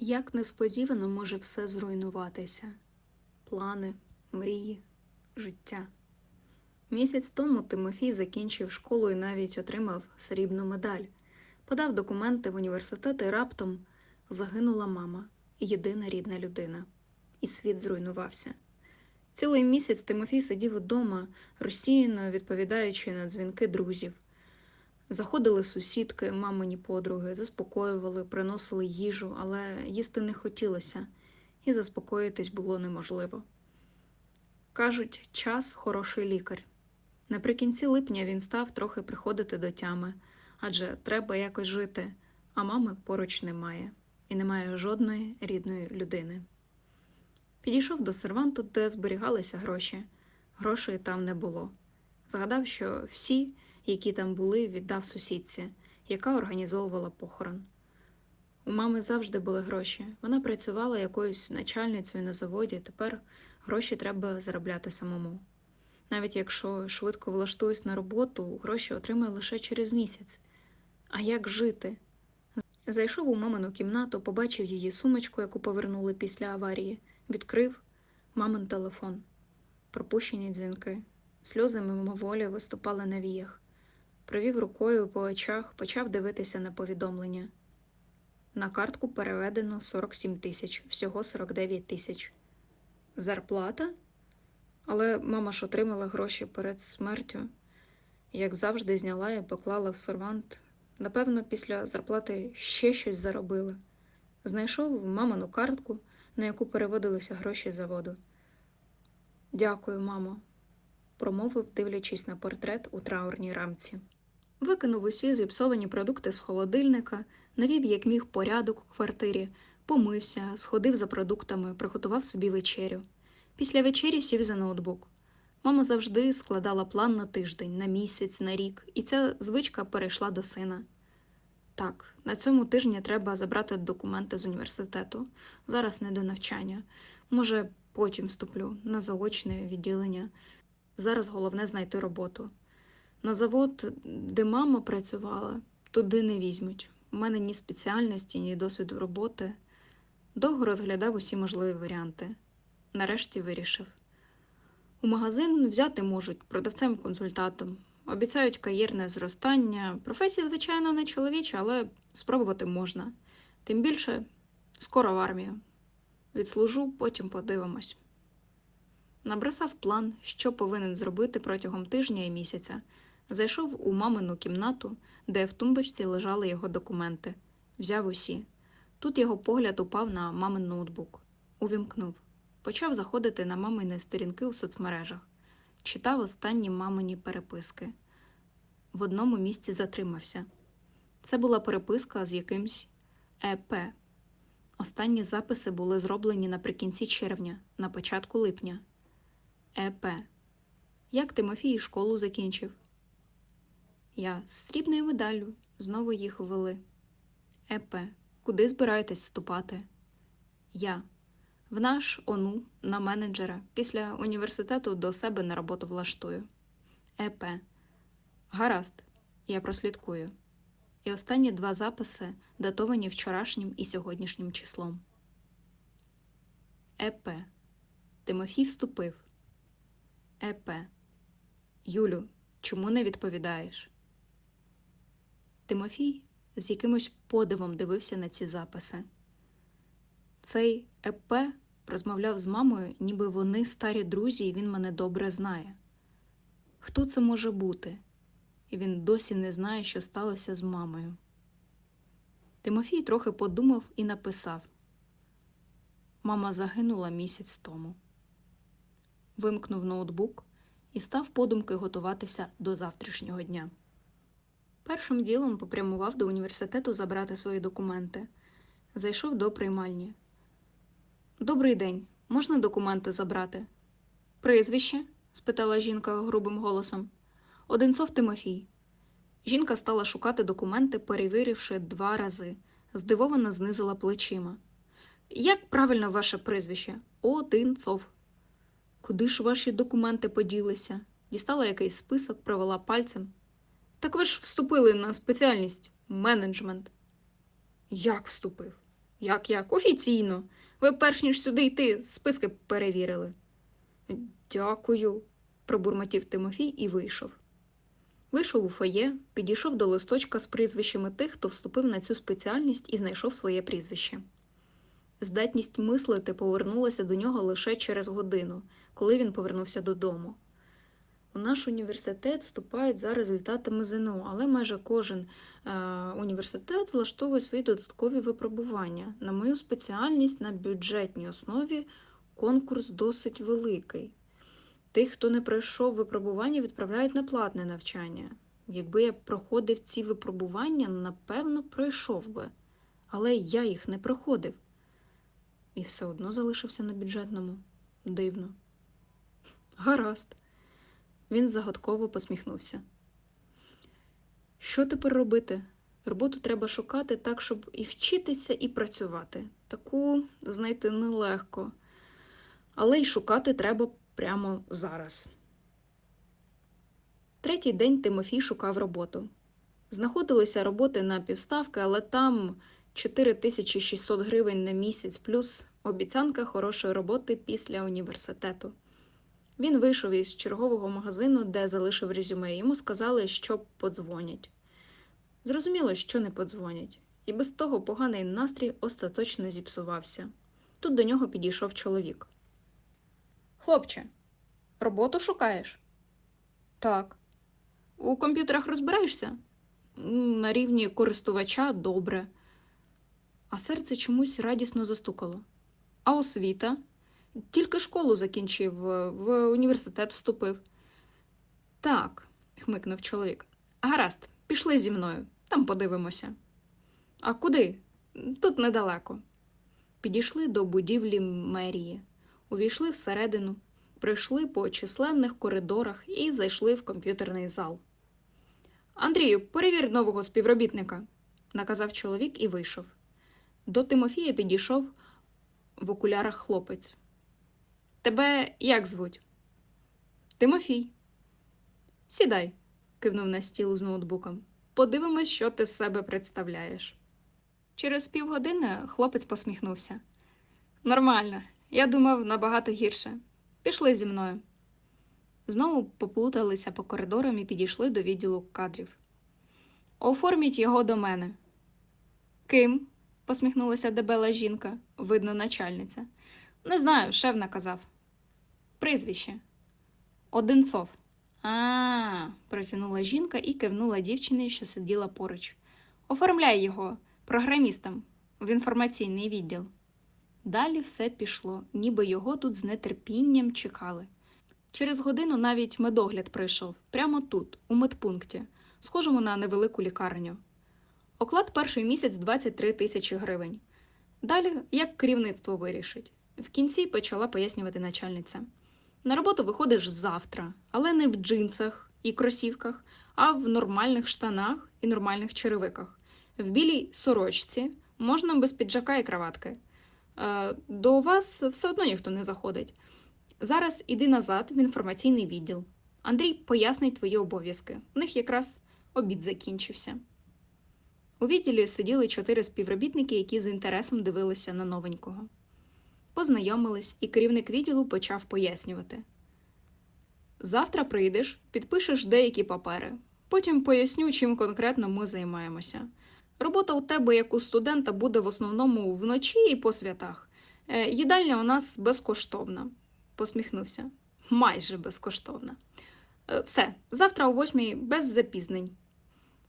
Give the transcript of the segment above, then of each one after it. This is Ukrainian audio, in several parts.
Як несподівано може все зруйнуватися плани, мрії, життя. Місяць тому Тимофій закінчив школу і навіть отримав срібну медаль, подав документи в університет і раптом загинула мама, єдина рідна людина, і світ зруйнувався. Цілий місяць Тимофій сидів удома, розсіяно відповідаючи на дзвінки друзів. Заходили сусідки, мамині подруги, заспокоювали, приносили їжу, але їсти не хотілося, і заспокоїтись було неможливо. Кажуть, час хороший лікар. Наприкінці липня він став трохи приходити до тями, адже треба якось жити, а мами поруч немає, і немає жодної рідної людини. Підійшов до серванту, де зберігалися гроші. Грошей там не було. Згадав, що всі, які там були, віддав сусідці, яка організовувала похорон. У мами завжди були гроші. Вона працювала якоюсь начальницею на заводі, тепер гроші треба заробляти самому. Навіть якщо швидко влаштуюсь на роботу, гроші отримаю лише через місяць. А як жити? Зайшов у мамину кімнату, побачив її сумочку, яку повернули після аварії, відкрив мамин телефон, пропущені дзвінки, сльози мимоволі виступали на віях. Провів рукою по очах, почав дивитися на повідомлення. На картку переведено 47 тисяч, всього 49 тисяч. Зарплата? Але мама ж отримала гроші перед смертю. Як завжди, зняла і поклала в сервант. Напевно, після зарплати ще щось заробила. Знайшов мамину картку, на яку переводилися гроші за воду. Дякую, мамо, промовив, дивлячись на портрет у траурній рамці. Викинув усі зіпсовані продукти з холодильника, навів як міг порядок у квартирі, помився, сходив за продуктами, приготував собі вечерю. Після вечері сів за ноутбук. Мама завжди складала план на тиждень, на місяць, на рік, і ця звичка перейшла до сина. Так, на цьому тижні треба забрати документи з університету. Зараз не до навчання. Може, потім вступлю на заочне відділення. Зараз головне знайти роботу. На завод, де мама працювала, туди не візьмуть. У мене ні спеціальності, ні досвіду роботи. Довго розглядав усі можливі варіанти. Нарешті вирішив. У магазин взяти можуть продавцем-консультантом. Обіцяють кар'єрне зростання. Професія, звичайно, не чоловіча, але спробувати можна. Тим більше скоро в армію. Відслужу, потім подивимось. Набросав план, що повинен зробити протягом тижня і місяця. Зайшов у мамину кімнату, де в тумбочці лежали його документи. Взяв усі. Тут його погляд упав на мамин ноутбук. Увімкнув. Почав заходити на мамини сторінки у соцмережах. Читав останні мамині переписки. В одному місці затримався. Це була переписка з якимсь ЕП. Останні записи були зроблені наприкінці червня, на початку липня. ЕП. Як Тимофій школу закінчив? Я з срібною медаллю знову їх ввели. ЕП. Куди збираєтесь вступати? Я. В наш ОНУ на менеджера після університету до себе на роботу влаштую. ЕП. Гаразд, я прослідкую. І останні два записи датовані вчорашнім і сьогоднішнім числом. ЕП. Тимофій вступив. ЕП. Юлю, чому не відповідаєш? Тимофій з якимось подивом дивився на ці записи. Цей ЕП розмовляв з мамою, ніби вони старі друзі, і він мене добре знає. Хто це може бути? І він досі не знає, що сталося з мамою. Тимофій трохи подумав і написав: Мама загинула місяць тому. Вимкнув ноутбук і став подумки готуватися до завтрашнього дня. Першим ділом попрямував до університету забрати свої документи. Зайшов до приймальні. Добрий день, можна документи забрати? Прізвище? спитала жінка грубим голосом. Одинцов Тимофій. Жінка стала шукати документи, перевіривши два рази, здивовано знизила плечима. Як правильно ваше прізвище? Одинцов. Куди ж ваші документи поділися? Дістала якийсь список, провела пальцем. Так ви ж вступили на спеціальність менеджмент. Як вступив? Як як? Офіційно. Ви перш ніж сюди йти, списки перевірили. Дякую, пробурмотів Тимофій і вийшов. Вийшов у фоє, підійшов до листочка з прізвищами тих, хто вступив на цю спеціальність і знайшов своє прізвище. Здатність мислити повернулася до нього лише через годину, коли він повернувся додому. У наш університет вступають за результатами ЗНО, але майже кожен е, університет влаштовує свої додаткові випробування. На мою спеціальність на бюджетній основі конкурс досить великий. Тих, хто не пройшов випробування, відправляють на платне навчання. Якби я проходив ці випробування, напевно, пройшов би. Але я їх не проходив. І все одно залишився на бюджетному. Дивно. Гаразд. Він загадково посміхнувся. Що тепер робити? Роботу треба шукати так, щоб і вчитися, і працювати. Таку знайти нелегко. Але й шукати треба прямо зараз. Третій день Тимофій шукав роботу. Знаходилися роботи на півставки, але там 4600 гривень на місяць, плюс обіцянка хорошої роботи після університету. Він вийшов із чергового магазину, де залишив резюме. Йому сказали, що подзвонять. Зрозуміло, що не подзвонять, і без того поганий настрій остаточно зіпсувався. Тут до нього підійшов чоловік. Хлопче, роботу шукаєш? Так. У комп'ютерах розбираєшся? На рівні користувача добре. А серце чомусь радісно застукало. А освіта? Тільки школу закінчив, в університет вступив. Так, хмикнув чоловік. Гаразд, пішли зі мною, там подивимося. А куди? Тут недалеко. Підійшли до будівлі мерії, увійшли всередину, пройшли по численних коридорах і зайшли в комп'ютерний зал. Андрію, перевір нового співробітника, наказав чоловік і вийшов. До Тимофія підійшов в окулярах хлопець. Тебе як звуть? Тимофій. Сідай, кивнув на стіл з ноутбуком. Подивимось, що ти з себе представляєш. Через півгодини хлопець посміхнувся. Нормально, я думав набагато гірше. Пішли зі мною. Знову поплуталися по коридорам і підійшли до відділу кадрів. Оформіть його до мене. Ким? посміхнулася дебела жінка, видно, начальниця. Не знаю, шеф наказав. Прізвище. Одинцов. А, протягнула жінка і кивнула дівчині, що сиділа поруч. Оформляй його програмістом в інформаційний відділ. Далі все пішло, ніби його тут з нетерпінням чекали. Через годину навіть медогляд пройшов, прямо тут, у медпункті, схожому на невелику лікарню. Оклад перший місяць 23 тисячі гривень. Далі, як керівництво вирішить. В кінці почала пояснювати начальниця. На роботу виходиш завтра, але не в джинсах і кросівках, а в нормальних штанах і нормальних черевиках. В білій сорочці можна без піджака і краватки. Е, До вас все одно ніхто не заходить. Зараз іди назад в інформаційний відділ. Андрій пояснить твої обов'язки. У них якраз обід закінчився. У відділі сиділи чотири співробітники, які з інтересом дивилися на новенького. Познайомились, і керівник відділу почав пояснювати. Завтра прийдеш, підпишеш деякі папери. Потім поясню, чим конкретно ми займаємося. Робота у тебе, як у студента, буде в основному вночі і по святах. Е, Їдальня у нас безкоштовна, посміхнувся. Майже безкоштовна. «Е, Все, завтра о восьмій без запізнень.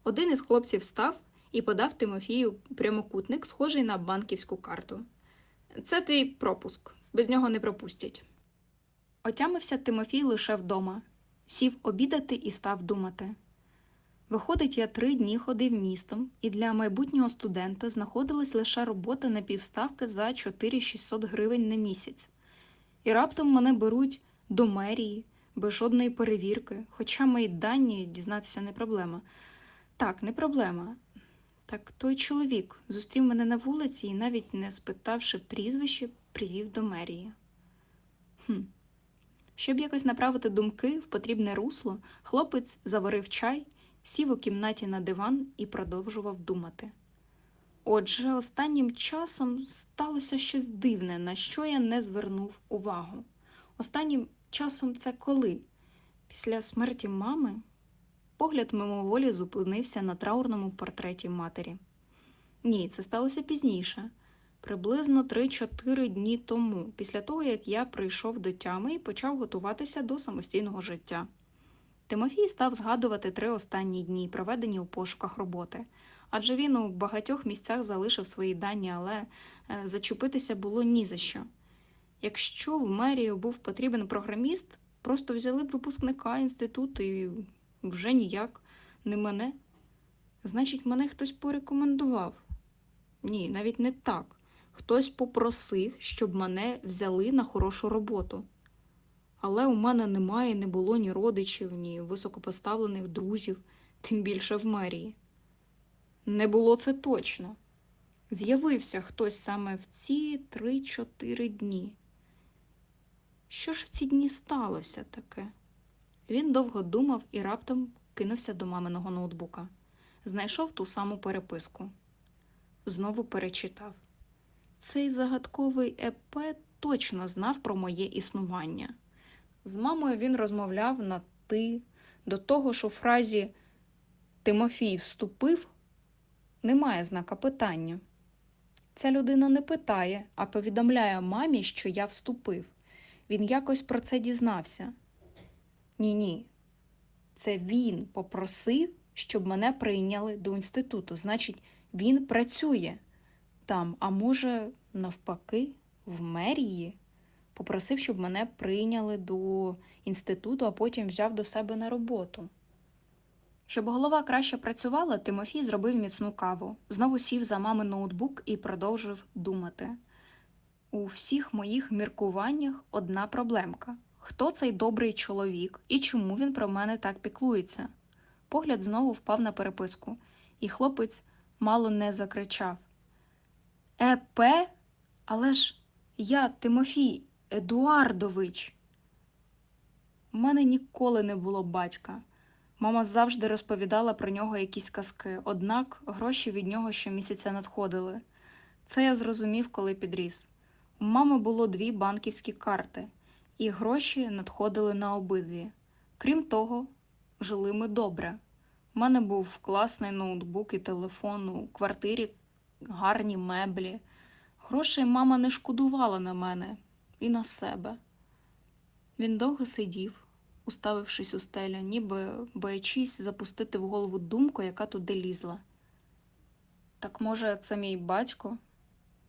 Один із хлопців встав і подав Тимофію прямокутник, схожий на банківську карту. Це твій пропуск, без нього не пропустять. Отямився Тимофій лише вдома, сів обідати і став думати. Виходить, я три дні ходив містом, і для майбутнього студента знаходилась лише робота на півставки за 4600 гривень на місяць. І раптом мене беруть до мерії, без жодної перевірки, хоча мої дані дізнатися не проблема. Так, не проблема. Так той чоловік зустрів мене на вулиці і, навіть не спитавши прізвище, привів до мерії. Хм. Щоб якось направити думки в потрібне русло, хлопець заварив чай, сів у кімнаті на диван і продовжував думати. Отже, останнім часом сталося щось дивне, на що я не звернув увагу. Останнім часом це коли? Після смерті мами погляд мимоволі зупинився на траурному портреті матері. Ні, це сталося пізніше, приблизно 3-4 дні тому, після того, як я прийшов до тями і почав готуватися до самостійного життя. Тимофій став згадувати три останні дні, проведені у пошуках роботи, адже він у багатьох місцях залишив свої дані, але е, зачепитися було ні за що. Якщо в мерію був потрібен програміст, просто взяли б випускника інституту і вже ніяк не мене. Значить, мене хтось порекомендував. Ні, навіть не так. Хтось попросив, щоб мене взяли на хорошу роботу. Але у мене немає, не було ні родичів, ні високопоставлених друзів, тим більше в мерії. Не було це точно. З'явився хтось саме в ці три-чотири дні. Що ж в ці дні сталося таке? Він довго думав і раптом кинувся до маминого ноутбука. Знайшов ту саму переписку. Знову перечитав. Цей загадковий ЕП точно знав про моє існування. З мамою він розмовляв на ти, до того, що в фразі Тимофій вступив немає знака питання. Ця людина не питає, а повідомляє мамі, що я вступив. Він якось про це дізнався. Ні, ні. Це він попросив, щоб мене прийняли до інституту. Значить, він працює там, а може, навпаки, в мерії. Попросив, щоб мене прийняли до інституту, а потім взяв до себе на роботу. Щоб голова краще працювала, Тимофій зробив міцну каву, знову сів за мами ноутбук і продовжив думати. У всіх моїх міркуваннях одна проблемка хто цей добрий чоловік і чому він про мене так піклується? Погляд знову впав на переписку, і хлопець мало не закричав ЕП? Але ж я, Тимофій Едуардович. У мене ніколи не було батька. Мама завжди розповідала про нього якісь казки, однак гроші від нього щомісяця надходили. Це я зрозумів, коли підріс. У мами було дві банківські карти, і гроші надходили на обидві. Крім того, жили ми добре. У мене був класний ноутбук і телефон, у квартирі гарні меблі. Грошей мама не шкодувала на мене і на себе. Він довго сидів, уставившись у стелю, ніби боячись запустити в голову думку, яка туди лізла. Так може, це мій батько?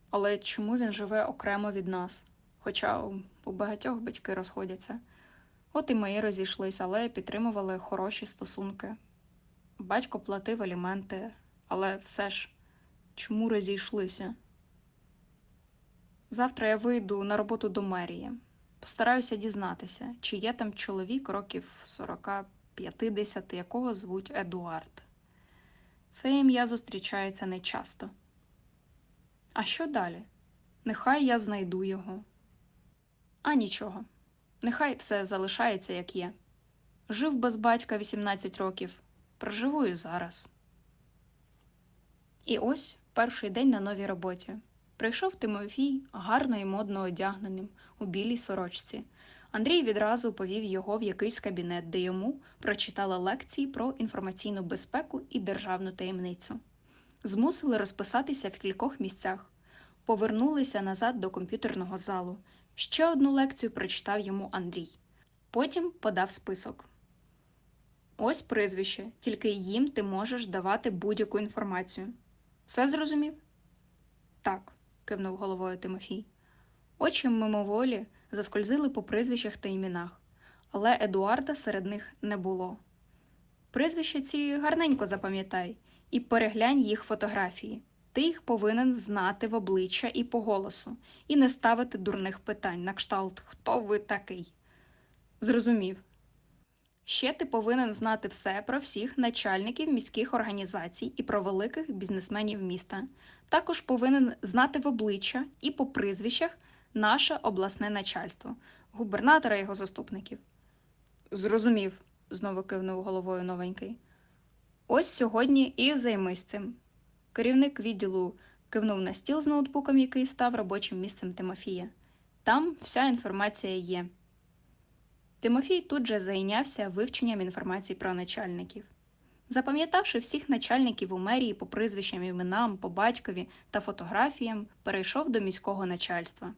Але чому він живе окремо від нас? Хоча у- багатьох батьки розходяться. От і мої розійшлись, але підтримували хороші стосунки. Батько платив аліменти, але все ж чому розійшлися? Завтра я вийду на роботу до мерії. Постараюся дізнатися, чи є там чоловік років 40-50, якого звуть Едуард. Це ім'я зустрічається нечасто. А що далі? Нехай я знайду його. А нічого. Нехай все залишається, як є. Жив без батька 18 років, проживу і зараз. І ось перший день на новій роботі. Прийшов Тимофій гарно і модно одягненим у білій сорочці. Андрій відразу повів його в якийсь кабінет, де йому прочитали лекції про інформаційну безпеку і державну таємницю. Змусили розписатися в кількох місцях, повернулися назад до комп'ютерного залу. Ще одну лекцію прочитав йому Андрій. Потім подав список. Ось прізвище, тільки їм ти можеш давати будь-яку інформацію. Все зрозумів? Так, кивнув головою Тимофій. Очі мимоволі заскользили по прізвищах та іменах, але Едуарда серед них не було. Прізвища ці гарненько запам'ятай і переглянь їх фотографії. Ти їх повинен знати в обличчя і по голосу, і не ставити дурних питань на кшталт Хто ви такий? Зрозумів. Ще ти повинен знати все про всіх начальників міських організацій і про великих бізнесменів міста. Також повинен знати в обличчя і по прізвищах наше обласне начальство, губернатора його заступників. Зрозумів, знову кивнув головою новенький. Ось сьогодні і займись цим. Керівник відділу кивнув на стіл з ноутбуком, який став робочим місцем Тимофія. Там вся інформація є. Тимофій тут же зайнявся вивченням інформації про начальників. Запам'ятавши всіх начальників у мерії по прізвищам, іменам, по батькові та фотографіям, перейшов до міського начальства.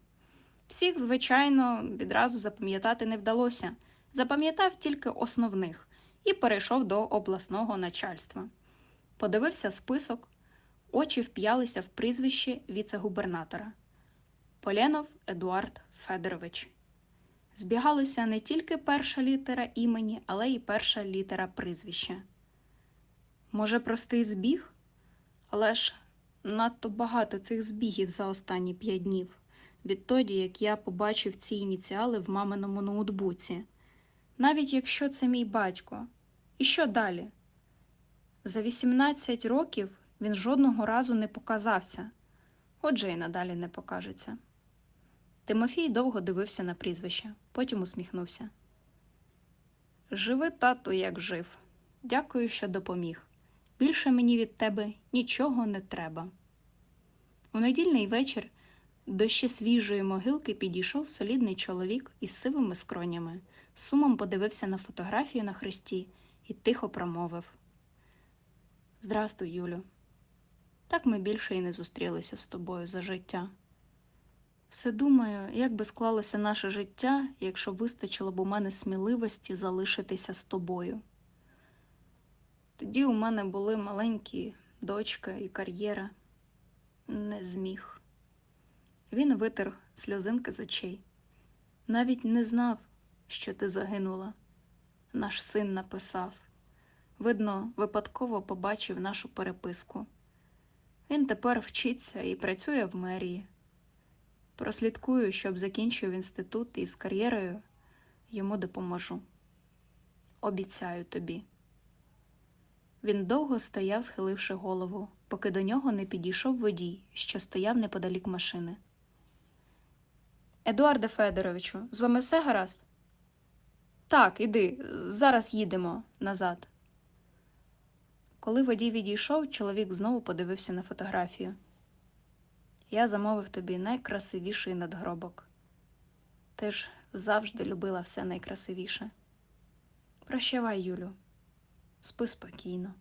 Всіх, звичайно, відразу запам'ятати не вдалося. Запам'ятав тільки основних і перейшов до обласного начальства. Подивився список, очі вп'ялися в прізвище віце-губернатора Поленов Едуард Федорович. Збігалося не тільки перша літера імені, але й перша літера прізвища. Може, простий збіг? Але ж надто багато цих збігів за останні п'ять днів, відтоді як я побачив ці ініціали в маминому ноутбуці. Навіть якщо це мій батько. І що далі? За 18 років він жодного разу не показався, отже, і надалі не покажеться. Тимофій довго дивився на прізвище, потім усміхнувся. Живи, тату, як жив. Дякую, що допоміг. Більше мені від тебе нічого не треба. У недільний вечір до ще свіжої могилки підійшов солідний чоловік із сивими скронями, сумом подивився на фотографію на хресті і тихо промовив: Здрастуй, Юлю. Так ми більше і не зустрілися з тобою за життя. Все думаю, як би склалося наше життя, якщо вистачило б у мене сміливості залишитися з тобою. Тоді у мене були маленькі дочка і кар'єра. Не зміг. Він витер сльозинки з очей. Навіть не знав, що ти загинула. Наш син написав. Видно, випадково побачив нашу переписку. Він тепер вчиться і працює в мерії. Прослідкую, щоб закінчив інститут і з кар'єрою йому допоможу. Обіцяю тобі. Він довго стояв, схиливши голову, поки до нього не підійшов водій, що стояв неподалік машини. Едуарде Федоровичу, з вами все гаразд? Так, іди, зараз їдемо назад. Коли водій відійшов, чоловік знову подивився на фотографію. Я замовив тобі найкрасивіший надгробок. Ти ж завжди любила все найкрасивіше. Прощавай, Юлю, спи спокійно.